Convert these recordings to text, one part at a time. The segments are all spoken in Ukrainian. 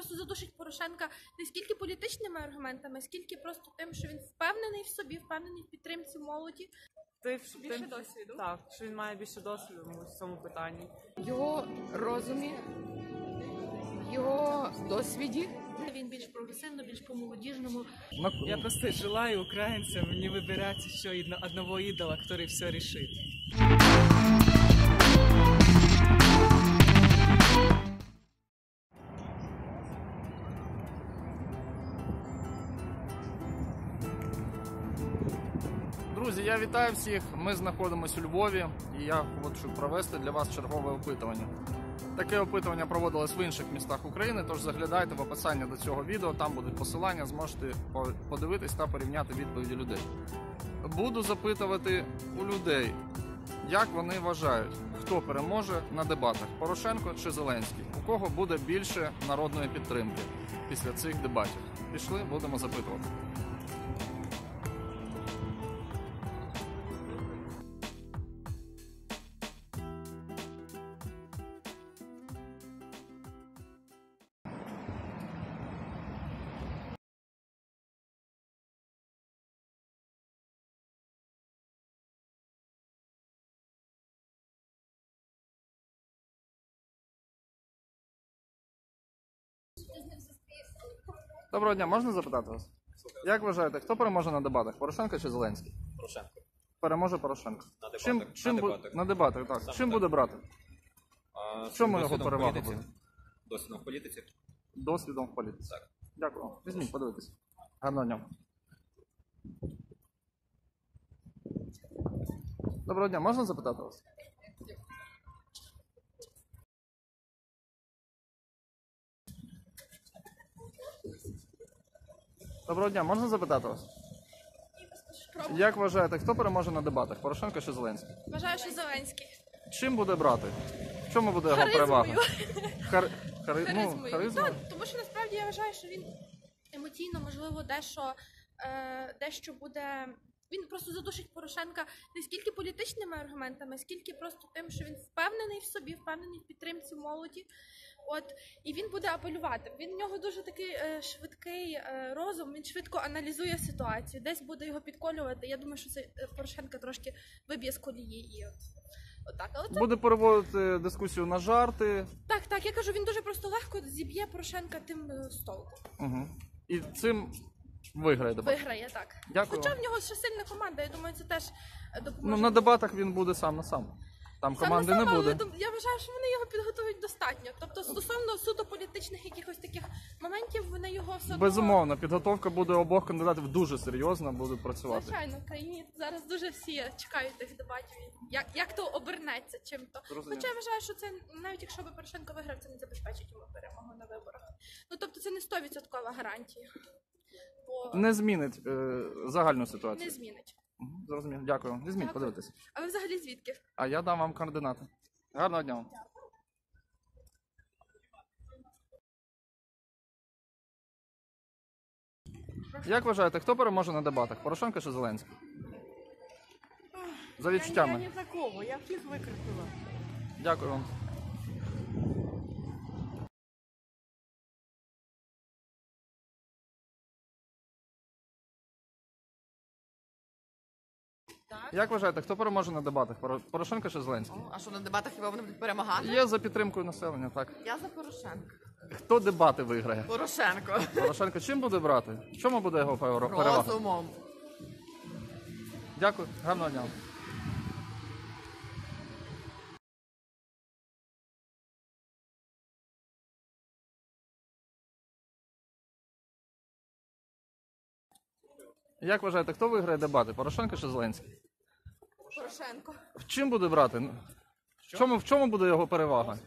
просто задушить Порошенка не скільки політичними аргументами, скільки просто тим, що він впевнений в собі, впевнений в підтримці молоді. Тим, Більше тим- досвіду. Так, що він має більше досвіду в цьому питанні. його розумі, його досвіді. Він більш прогресивно, більш по-молодіжному. Я просто желаю украинцам не выбирать еще одно- одного идола, который все решит. Друзі, я вітаю всіх. Ми знаходимося у Львові, і я хочу провести для вас чергове опитування. Таке опитування проводилось в інших містах України, тож заглядайте в описання до цього відео, там будуть посилання, зможете подивитись та порівняти відповіді людей. Буду запитувати у людей, як вони вважають, хто переможе на дебатах Порошенко чи Зеленський, у кого буде більше народної підтримки після цих дебатів. Пішли, будемо запитувати. Доброго дня, можна запитати вас? Як вважаєте, хто переможе на дебатах? Порошенко чи Зеленський? Порошенко. Переможе Порошенко. На дебатах. Чим, На чим бу- дебатах. на дебатах, так. Саме чим так. буде брати? А В чому його досвідом в перевага політиці? буде? Досвідом в політиці. Досвідом в політиці. Так. Дякую. вам. Візьміть, подивитись. Гарного дня. Доброго дня, можна запитати вас? Доброго дня, можна запитати вас? Як вважаєте, хто переможе на дебатах? Порошенко чи Зеленський? Вважаю, що Зеленський. Чим буде брати? В чому буде його перевага? Хар... Хари... Харизмою. Ну, харизма? Так, тому що насправді я вважаю, що він емоційно, можливо, дещо, е, дещо буде. Він просто задушить Порошенка не скільки політичними аргументами, скільки просто тим, що він впевнений в собі, впевнений в підтримці молоді. От і він буде апелювати. Він в нього дуже такий е, швидкий е, розум. Він швидко аналізує ситуацію, десь буде його підколювати. Я думаю, що це е, Порошенка трошки виб'є з колії і от. Отак, але це Буде переводити дискусію на жарти. так, так. Я кажу, він дуже просто легко зіб'є Порошенка тим е, з. Угу. І цим виграє дебат. Виграє так. Дякую. Хоча в нього ще сильна команда, я думаю, це теж е, допоможе. Ну, на дебатах він буде сам на сам. Там команди не буде. Я вважаю, що вони його підготують достатньо. Тобто, стосовно суто політичних якихось таких моментів, вони його все одно... Безумовно, підготовка буде обох кандидатів дуже серйозно, будуть працювати. Звичайно, в країні зараз дуже всі чекають тих дебатів. Як, як то обернеться чим-то. Зрозуміло. Хоча я вважаю, що це навіть якщо би Порошенко виграв, це не забезпечить йому перемогу на виборах. Ну тобто це не 100% гарантія. Бо Не змінить е, загальну ситуацію. не змінить. Мгм, Зрозумів. Дякую. Візьміть, подивитися. А ви взагалі звідки? А я дам вам координати. Гарного дня вам. Як вважаєте, хто переможе на дебатах? Порошенко чи Зеленський? За відчуттями. Я не такого, я всіх викрикнула. Дякую вам. Як вважаєте, хто переможе на дебатах? Поро- Порошенко чи Зеленський? А що на дебатах хіба вони будуть перемагати? Є за підтримкою населення, так. Я за Порошенка. Хто дебати виграє? Порошенко. Порошенко чим буде брати? В чому буде його пере- перевага? Розумом. Дякую, гарного дня. Як вважаєте, хто виграє дебати? Порошенко чи Зеленський? Порошенко. В чим буде брати? В чому, в чому буде його перевага?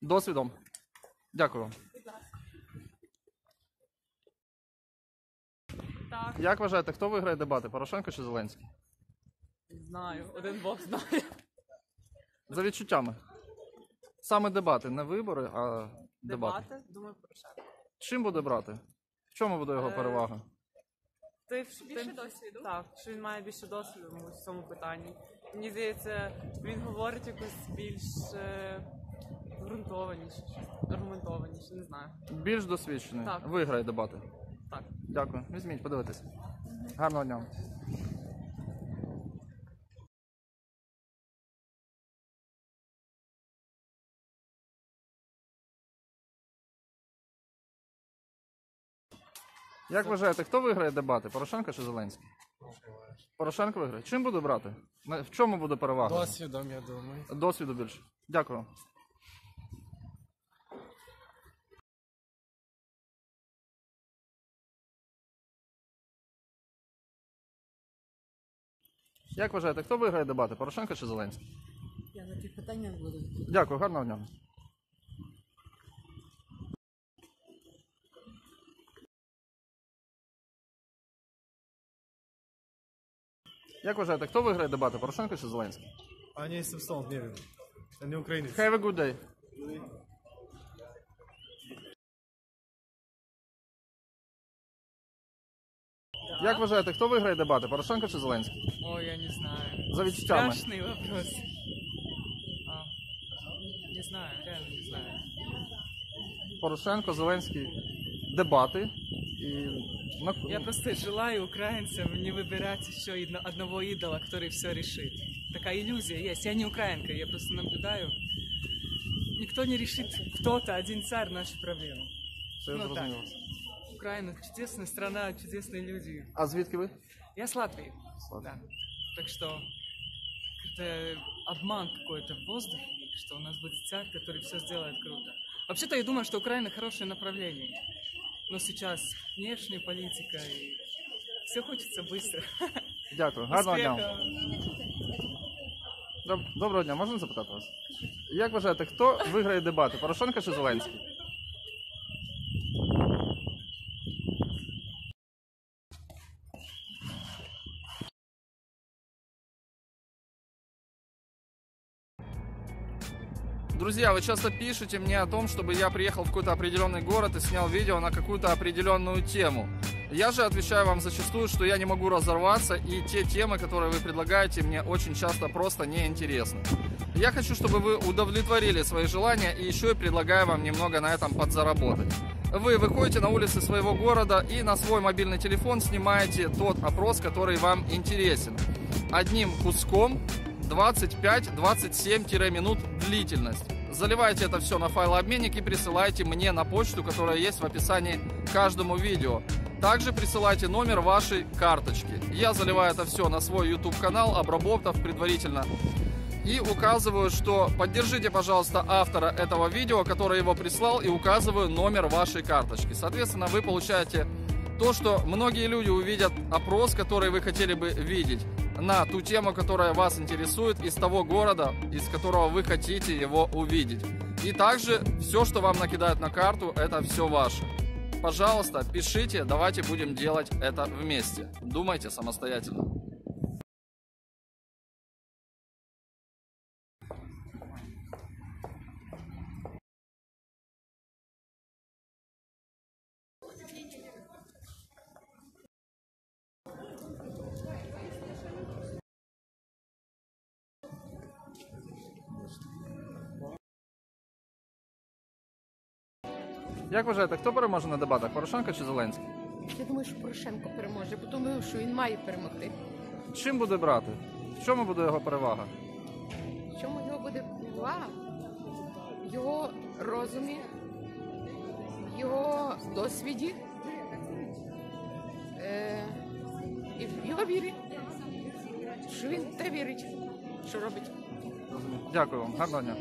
Досвідом. Дякую вам. Так, Як вважаєте, хто виграє дебати? Порошенко чи Зеленський? не знаю, один Бог знає. За відчуттями. Саме дебати, не вибори, а дебати. Дебати, думаю, Порошенко. Чим буде брати? В чому буде його Е, перевага? Тим, Більше тим- досвіду. Так, що він має більше досвіду в цьому питанні. Мені здається, він говорить якось більш е, Грунтованіше, аргументованіше, не знаю. Більш досвідчений. Так. Виграє дебати. Так. Дякую. Візьміть, подивитися. Гарного дня. Як вважаєте, хто виграє дебати? Порошенко чи Зеленський? Порошенко виграє. Чим буду брати? На- В чому буде перевага? Досвідом, я думаю. Досвіду більше. Дякую. Як вважаєте, хто виграє дебати? Порошенко чи Зеленський? Я на ті питання буду. Дякую, гарного дня. Як вважаєте, хто виграє дебати? Порошенко чи Зеленський? Jestem stąd, nie wiem. Ja. Have a good day. Як вважаєте, хто виграє дебати? Порошенко чи Зеленський? Ой, я не знаю. За відчуттями. Страшный вопрос. А, не знаю, реально не знаю. Порошенко, Зеленський. Дебати. І. Я просто желаю украинцам не выбирать еще одно- одного идола, который все решит. Такая иллюзия есть. Я не украинка, я просто наблюдаю. Никто не решит, кто-то, один царь наши проблемы. Це ну, зрозуміло. Украина чудесная страна, чудесные люди. А звідки ви? Я с Латвии. С Латвии. Да. Так что это обман какой-то в воздухе, что у нас будет царь, который все сделает круто. Вообще-то я думаю, что Украина хорошее направление. Но сейчас внешняя політика і все хочеться швидко. Дякую. Гарного дня. Доб- Доброго дня, можна запитати вас? Як вважаєте, хто виграє дебати? Порошенко чи Зеленський? Друзья, вы часто пишете мне о том, чтобы я приехал в какой-то определенный город и снял видео на какую-то определенную тему. Я же отвечаю вам зачастую, что я не могу разорваться, и те темы, которые вы предлагаете, мне очень часто просто неинтересны. Я хочу, чтобы вы удовлетворили свои желания, и еще и предлагаю вам немного на этом подзаработать. Вы выходите на улицы своего города и на свой мобильный телефон снимаете тот опрос, который вам интересен. Одним куском 25-27 минут длительность. Заливайте это все на файлообменник и присылайте мне на почту, которая есть в описании к каждому видео. Также присылайте номер вашей карточки. Я заливаю это все на свой YouTube канал, обработав предварительно. И указываю, что поддержите, пожалуйста, автора этого видео, который его прислал, и указываю номер вашей карточки. Соответственно, вы получаете то, что многие люди увидят опрос, который вы хотели бы видеть на ту тему, которая вас интересует, из того города, из которого вы хотите его увидеть. И также все, что вам накидают на карту, это все ваше. Пожалуйста, пишите, давайте будем делать это вместе. Думайте самостоятельно. Як вважаєте, хто переможе на дебатах? Порошенко чи Зеленський? Я думаю, що Порошенко переможе, бо думаю, що він має перемогти. Чим буде брати? В чому буде його перевага? В чому його буде увага? В його розумі, в його досвіді е, і в його вірі. Що він те вірить, що робить. Дякую вам, гарного дня.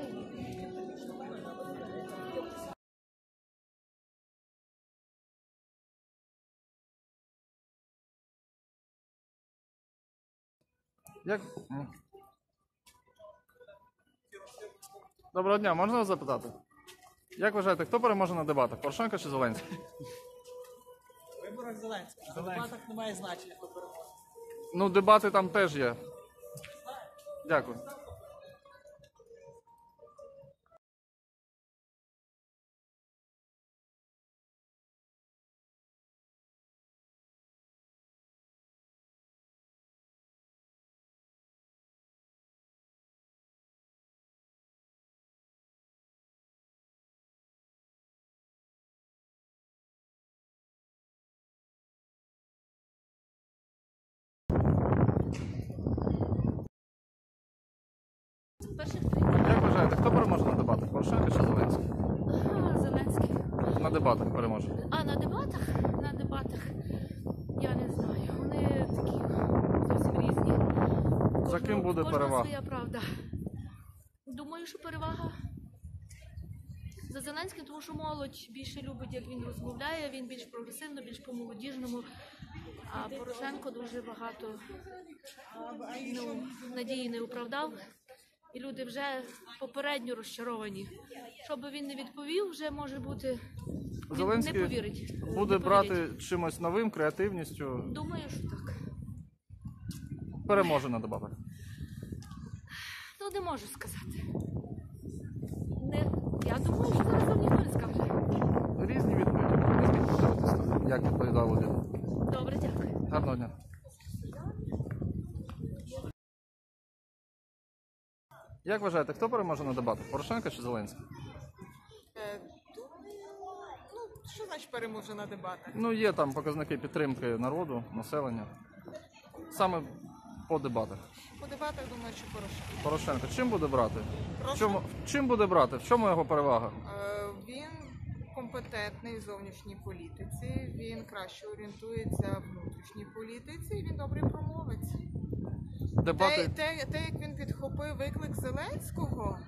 Як... Доброго дня, можна вас запитати? Як вважаєте, хто переможе на дебатах? Порошенко чи Зеленський? виборах Зеленського. На дебатах немає значення, хто переможе. Ну, дебати там теж є. Дякую. Дебатах переможе? А на дебатах? На дебатах я не знаю. Вони такі зовсім різні. За ким буде перевага? своя правда. Думаю, що перевага за Зеленським, тому що молодь більше любить, як він розмовляє. Він більш прогресивно, більш по-молодіжному. А Порошенко дуже багато ну, надії не оправдав. І люди вже попередньо розчаровані. Що би він не відповів, вже може бути він Зеленський не повірить. Буде Не повірить. брати чимось новим, креативністю, Думаю, що так. переможе на дебатах. Ну, не можу сказати. Не, я думаю, що зараз вам ніхто не скаже. Різні відповіді. Візьміть, подивитися, як відповідав один. Добре, дякую. Гарного дня. Як вважаєте, хто переможе на дебатах? Порошенко чи Зеленський? Е, Ну, що значить переможе на дебатах? Ну, є там показники підтримки народу, населення. Саме по дебатах. По дебатах думаю, що Порошенко. Порошенко чим буде брати? В чому, чим буде брати? В чому його перевага? Е, Він компетентний в зовнішній політиці, він краще орієнтується в внутрішній політиці, і він добрий промовець. Те, Дебати. те, те, як він підхопив виклик Зеленського,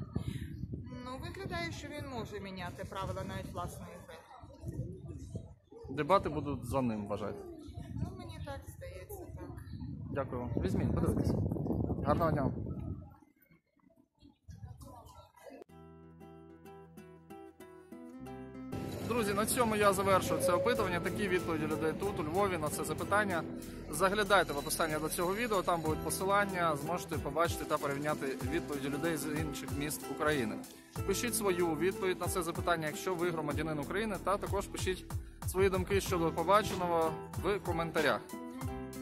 ну виглядає, що він може міняти правила навіть власної. Дебати будуть за ним, вважайте. Ну мені так здається, так. Дякую вам. Візьміть, подивитися. Гарного дня. Друзі, на цьому я завершую це опитування. Такі відповіді людей тут, у Львові, на це запитання. Заглядайте в описання до цього відео, там будуть посилання, зможете побачити та порівняти відповіді людей з інших міст України. Пишіть свою відповідь на це запитання, якщо ви громадянин України, та також пишіть свої думки щодо побаченого в коментарях.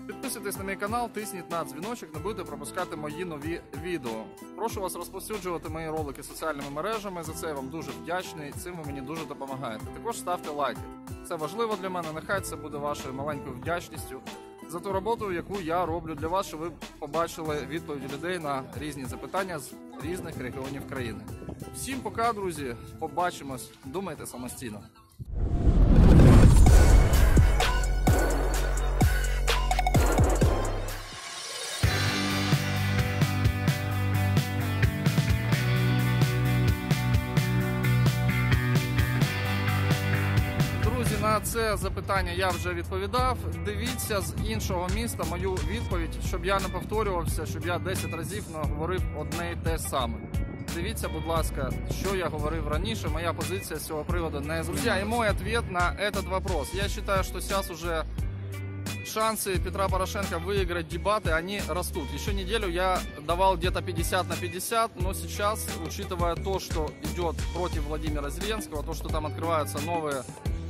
Підписуйтесь на мій канал, тисніть на дзвіночок, не будете пропускати мої нові відео. Прошу вас розповсюджувати мої ролики соціальними мережами. За це я вам дуже вдячний. Цим ви мені дуже допомагаєте. Також ставте лайки. Це важливо для мене. Нехай це буде вашою маленькою вдячністю за ту роботу, яку я роблю для вас, щоб ви побачили відповіді людей на різні запитання з різних регіонів країни. Всім пока, друзі. Побачимось. Думайте самостійно. це запитання я вже відповідав. Дивіться з іншого міста мою відповідь, щоб я не повторювався, щоб я 10 разів не говорив одне й те саме. Дивіться, будь ласка, що я говорив раніше. Моя позиція з цього приводу не Друзі, і мой ответ на этот вопрос. Я считаю, что сейчас уже шансы Петра Порошенко выиграть дебаты, они растут. Еще неделю я давал где-то 50 на 50, но сейчас, учитывая то, что идет против Владимира Зеленского, то, что там открываются новые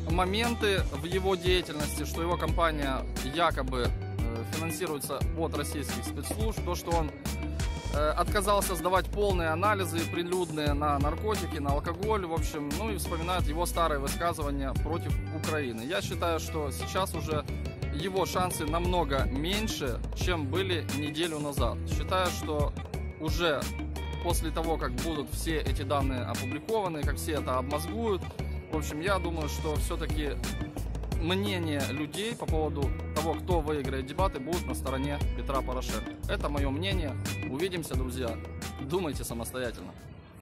моменты в его деятельности, что его компания якобы э, финансируется от российских спецслужб, то, что он э, отказался сдавать полные анализы прилюдные на наркотики, на алкоголь, в общем, ну и вспоминают его старые высказывания против Украины. Я считаю, что сейчас уже его шансы намного меньше, чем были неделю назад. Считаю, что уже после того, как будут все эти данные опубликованы, как все это обмозгуют, в общем, я думаю, что все-таки мнение людей по поводу того, кто выиграет дебаты, будут на стороне Петра Порошенко. Это мое мнение. Увидимся, друзья. Думайте самостоятельно.